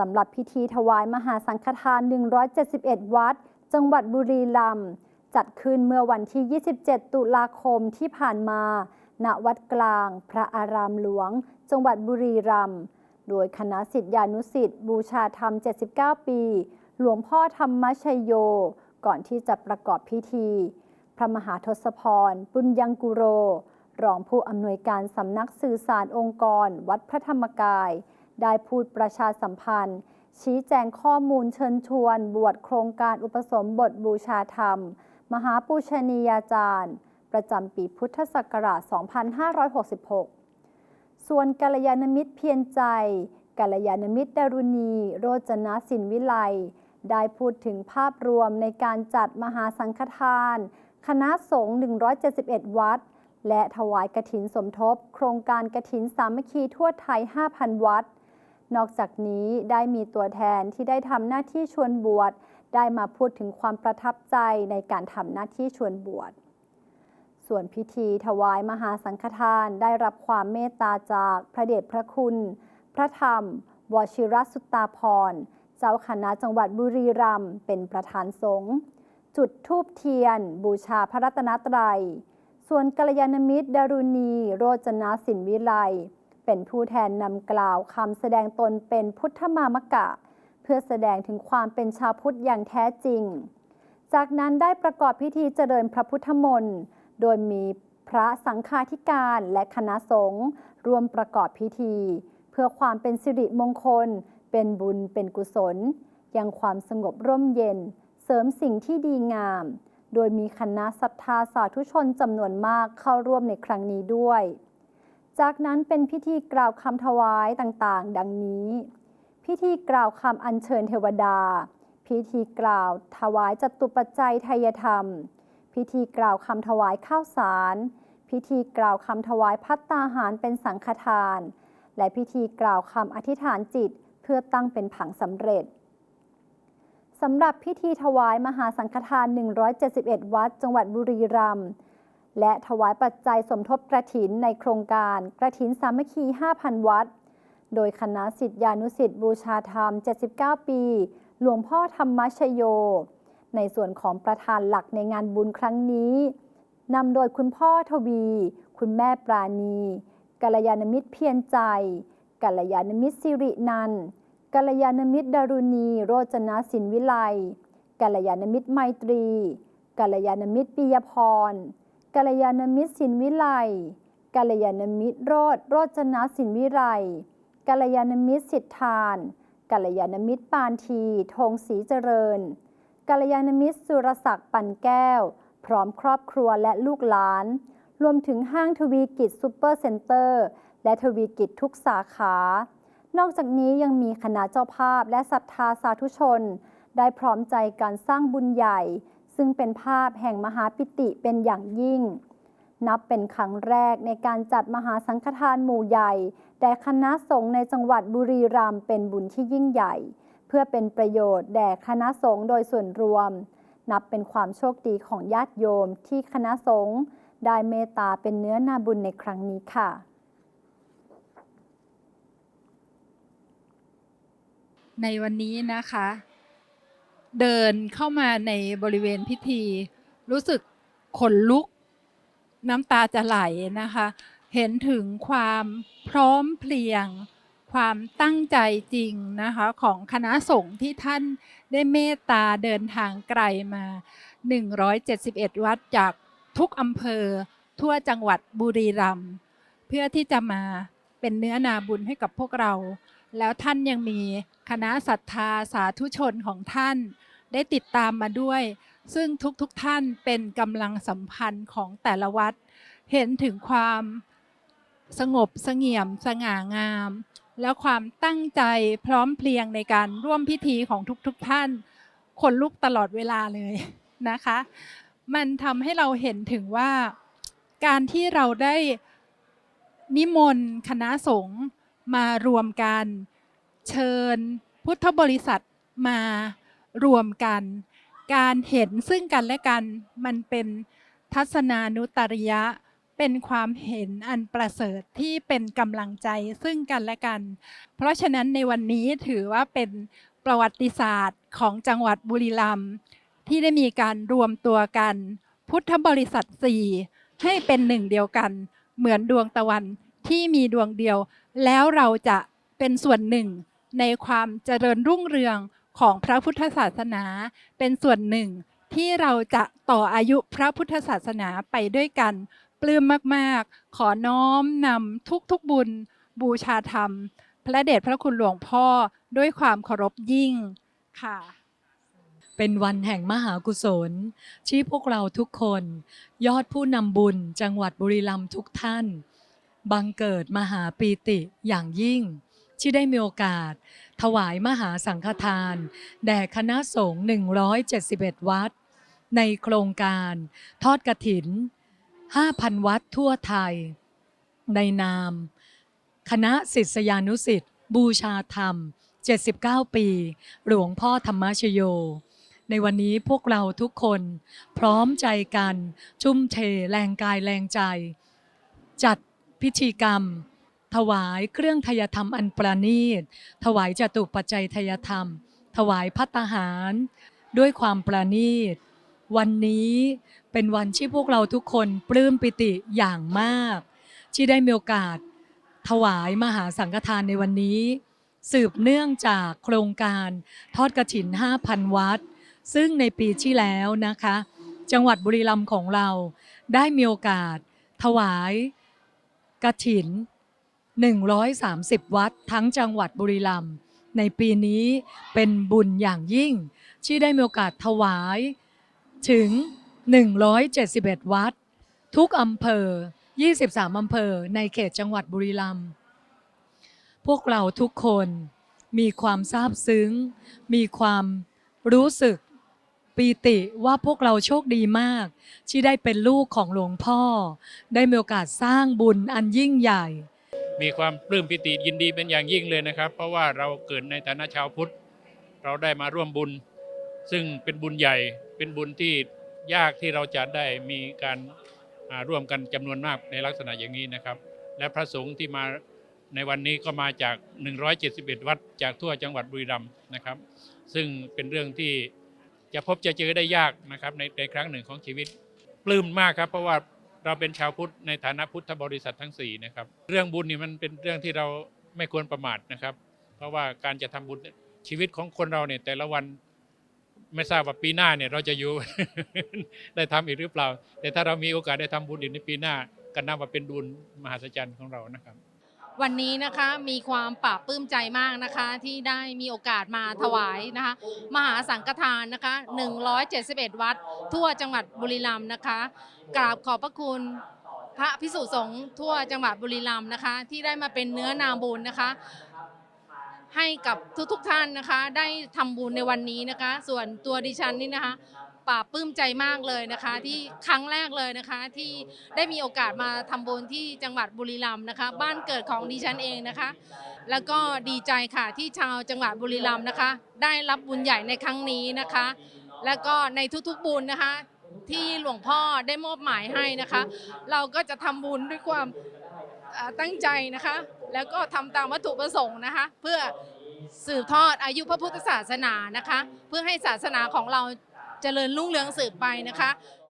สำหรับพิธีถวายมหาสังฆทาน 171 วัด จังหวัดบุรีรัมย์จัดขึ้นเมื่อวันที่ 27 ตุลาคมที่ผ่านมา ณ วัดกลาง พระอารามหลวง จังหวัดบุรีรัมย์ โดยคณะสิทธิานุสิทธิ์บูชาธรรม 79 ปี หลวงพ่อธรรมชัยโย ก่อนที่จะประกอบพิธี พระมหาทศพรปุญญังกุโร รองผู้อำนวยการสำนักสื่อสารองค์กร วัดพระธรรมกาย ได้พูดประชาสัมพันธ์ ชี้แจงข้อมูลเชิญชวน บวชโครงการอุปสมบทบูชาธรรม มหาปูชนียาจารย์ ประจำปีพุทธศักราช 2566 ส่วนกัลยาณมิตรเพียรใจกัลยาณมิตรดารุณี โรจนะสินวิไลได้พูดถึงภาพรวมในการจัดมหาสังฆทาน คณะสงฆ์ 171 วัด และถวายกฐินสมทบ โครงการกฐินสามัคคีทั่วไทย 5,000 วัด นอกจากนี้ได้มีตัวแทนที่ได้ทำหน้าที่ชวนบวช ได้มาพูดถึงความประทับใจในการทำหน้าที่ชวนบวช ส่วนพิธีถวายมหาสังฆทานได้รับความเมตตาจากพระเดชพระคุณ พระธรรม วชิรสุตตาพร เจ้าคณะจังหวัดบุรีรัมย์เป็นประธานสงฆ์จุดธูปเทียน บูชาพระรัตนตรัย ส่วนกัลยาณมิตรดารุณี โรจนสินวิไล เป็นผู้แทนนำกล่าวคำแสดงตนเป็นพุทธมามกะ เพื่อแสดงถึงความเป็นชาวพุทธอย่างแท้จริง จากนั้นได้ประกอบพิธีเจริญพระพุทธมนต์โดยมีพระสังฆาธิการและคณะสงฆ์ร่วมประกอบพิธี เพื่อความเป็นสิริมงคล เป็นบุญเป็นกุศล ยังความสงบร่มเย็น เสริมสิ่งที่ดีงาม โดยมีคณะศรัทธาสาธุชนจำนวนมากเข้าร่วมในครั้งนี้ด้วย จากนั้นเป็นพิธีกล่าวคำถวายต่างๆ ดังนี้ พิธีกล่าวคำอัญเชิญเทวดา พิธีกล่าวถวายจตุปัจจัยไทยธรรม พิธีกล่าวคำถวายข้าวสาร พิธีกล่าวคำถวายพัตตาหารเป็นสังฆทาน และพิธีกล่าวคำอธิษฐานจิต เพื่อตั้งเป็นผังสำเร็จสำหรับพิธีถวายมหาสังฆทาน 171 วัด จังหวัดบุรีรัมย์ และถวายปัจจัยสมทบกระถินในโครงการกระถินสามัคคี 5,000 วัด โดยคณะสิทธิานุสิทธิบูชาธรรม 79 ปี หลวงพ่อธรรมชโย ในส่วนของประธานหลักในงานบุญครั้งนี้นำโดยคุณพ่อทวี คุณแม่ปราณีกัลยาณมิตรเพียรใจกัลยาณมิตรสิรินันกัลยาณมิตรดารุณี โรจนะสินวิไลกัลยาณมิตรไมตรีกัลยาณมิตรปิยพร กัลยาณมิตรสินวิไลกัลยาณมิตรโรดโรจนะสินวิไลกัลยาณมิตรสิทธานกัลยาณมิตรปานทีธงศรีเจริญกัลยาณมิตรสุรศักดิ์ปันแก้ว พร้อมครอบครัวและลูกหลาน รวมถึงห้างทวีกิจซูเปอร์เซ็นเตอร์ และทวีกิจทุกสาขา นอกจากนี้ยังมีคณะเจ้าภาพและศรัทธาสาธุชน ได้พร้อมใจการสร้างบุญใหญ่ ซึ่งเป็นภาพแห่งมหาปิติเป็นอย่างยิ่ง นับเป็นครั้งแรกในการจัดมหาสังฆทานหมู่ใหญ่ แด่คณะสงฆ์ในจังหวัดบุรีรัมย์เป็นบุญที่ยิ่งใหญ่ เพื่อเป็นประโยชน์แด่คณะสงฆ์โดยส่วนรวม นับเป็นความโชคดีของญาติโยมที่คณะสงฆ์ได้เมตตาเป็นเนื้อนาบุญในครั้งนี้ค่ะ ในวันนี้นะคะ เดินเข้ามาในบริเวณพิธี รู้สึกขนลุกน้ำตาจะไหลนะคะ เห็นถึงความพร้อมเพรียง ความตั้งใจจริงนะคะของคณะสงฆ์ที่ท่านได้เมตตาเดินทางไกลมา 171 วัดจากทุกอำเภอทั่วจังหวัดบุรีรัมย์เพื่อที่จะมาเป็นเนื้อนาบุญให้กับพวกเรา แล้วท่านยังมีคณะศรัทธาสาธุชนของท่าน ได้ติดตามมาด้วย ซึ่งทุกๆทท่านเป็นกำลังสัมพันธ์ของแต่ละวัด เห็นถึงความสงบเสงี่ยมสง่างาม และความตั้งใจพร้อมเพรียงในการร่วมพิธีของทุกๆทท่านขนลุกตลอดเวลาเลยนะคะ มันทำให้เราเห็นถึงว่า การที่เราได้นิมนต์คณะสงฆ์ มารวมกัน เชิญพุทธบริษัทมารวมกัน การเห็นซึ่งกันและกันมันเป็นทัศนานุตริยะเป็นความเห็นอันประเสริฐที่เป็นกำลังใจซึ่งกันและกัน เพราะฉะนั้นในวันนี้ถือว่าเป็นประวัติศาสตร์ของจังหวัดบุรีรัมย์ที่ได้มีการรวมตัวกัน พุทธบริษัทสี่ให้เป็นหนึ่งเดียวกัน เหมือนดวงตะวัน ที่มีดวงเดียว แล้วเราจะเป็นส่วนหนึ่ง ในความเจริญรุ่งเรืองของพระพุทธศาสนา เป็นส่วนหนึ่ง ที่เราจะต่ออายุพระพุทธศาสนาไปด้วยกัน ปลื้มมากๆ ขอน้อมนำทุกๆบุญ บูชาธรรม พระเดชพระคุณหลวงพ่อด้วยความเคารพยิ่งค่ะเป็นวันแห่งมหากุศล ที่พวกเราทุกคน ยอดผู้นำบุญจังหวัดบุรีรัมย์ทุกท่าน บังเกิดมหาปีติอย่างยิ่ง ที่ได้มีโอกาส ถวายมหาสังฆทาน แด่คณะสงฆ์171 วัด ในโครงการทอดกระถิน 5,000 วัดทั่วไทย ในนาม คณะศิษยานุสิ์บูชาธรรม 79 ปี หลวงพ่อธรรมชโยในวันนี้พวกเราทุกคนพร้อมใจกัน ชุ่มเทแรงกายแรงใจ จัด พิธีกรรม ถวายเครื่องทยธรรมอันประณีต ถวายจตุปัจจัยทยธรรม ถวายพัตตาหาร ด้วยความประณีต วันนี้เป็นวันที่พวกเราทุกคนปลื้มปิติอย่างมาก ที่ได้มีโอกาส ถวายมหาสังฆทานในวันนี้ สืบเนื่องจากโครงการทอดกระถิน 5,000 วัด ซึ่งในปีที่แล้วนะคะ จังหวัดบุรีรัมย์ของเราได้มีโอกาสถวาย กระถิน 130 วัดทั้งจังหวัดบุรีรัมย์ในปีนี้เป็นบุญอย่างยิ่ง ที่ได้มีโอกาสถวายถึง 171 วัด ทุกอำเภอ 23 อำเภอในเขตจังหวัดบุรีรัมย์พวกเราทุกคนมีความซาบซึ้ง มีความรู้สึก ปีติว่าพวกเราโชคดีมาก ที่ได้เป็นลูกของหลวงพ่อ ได้มีโอกาสสร้างบุญอันยิ่งใหญ่ มีความปลื้มปิติยินดีเป็นอย่างยิ่งเลยนะครับ เพราะว่าเราเกิดในฐานะชาวพุทธ เราได้มาร่วมบุญ ซึ่งเป็นบุญใหญ่เป็นบุญที่ยากที่เราจะได้มีการร่วมกันจำนวนมากในลักษณะอย่างนี้นะครับ และพระสงฆ์ที่มาในวันนี้ก็มาจาก 171 วัดจากทั่วจังหวัดบุรีรัมย์นะครับ ซึ่งเป็นเรื่องที่ จะพบจะเจอได้ยากนะครับในในครั้งหนึ่งของชีวิตปลื้มมากครับ เพราะว่าเราเป็นชาวพุทธในฐานะพุทธบริษัททั้ง4นะครับเรื่องบุญนี่มันเป็นเรื่องที่เราไม่ควรประมาทนะครับ เพราะว่าการจะทำบุญชีวิตของคนเราเนี่ยแต่ละวันไม่ทราบว่าปีหน้าเนี่ยเราจะอยู่ ได้ทำอีกหรือเปล่า แต่ถ้าเรามีโอกาสได้ทำบุญอีกในปีหน้าก็นับว่าเป็นบุญมหัศจรรย์ของเรานะครับ วันนี้นะคะมีความปราบปลื้มใจมากนะคะ ที่ได้มีโอกาสมาถวายนะคะ มหาสังฆทานนะคะ 171 วัด ทั่วจังหวัดบุรีรัมย์นะคะกราบขอบพระคุณพระพิสุสงฆ์ทั่วจังหวัดบุรีรัมย์นะคะ ที่ได้มาเป็นเนื้อนาบุญนะคะ ให้กับทุกๆทท่านนะคะ ได้ทำบุญในวันนี้นะคะ ส่วนตัวดิฉันนี่นะคะปราปลื้มใจมากเลยนะคะ ที่ครั้งแรกเลยนะคะ ที่ได้มีโอกาสมาทำบุญที่จังหวัดบุรีรัมย์นะคะ บ้านเกิดของดิฉันเองนะคะ แล้วก็ดีใจค่ะที่ชาวจังหวัดบุรีรัมย์นะคะ ได้รับบุญใหญ่ในครั้งนี้นะคะ แล้วก็ในทุกๆบุญนะคะ ที่หลวงพ่อได้มอบหมายให้นะคะ เราก็จะทำบุญด้วยความตั้งใจนะคะ แล้วก็ทำตามวัตถุประสงค์นะคะ เพื่อสืบทอดอายุพระพุทธศาสนานะคะ เพื่อให้ศาสนาของเราเจริญรุ่งเรืองสืบไปนะคะ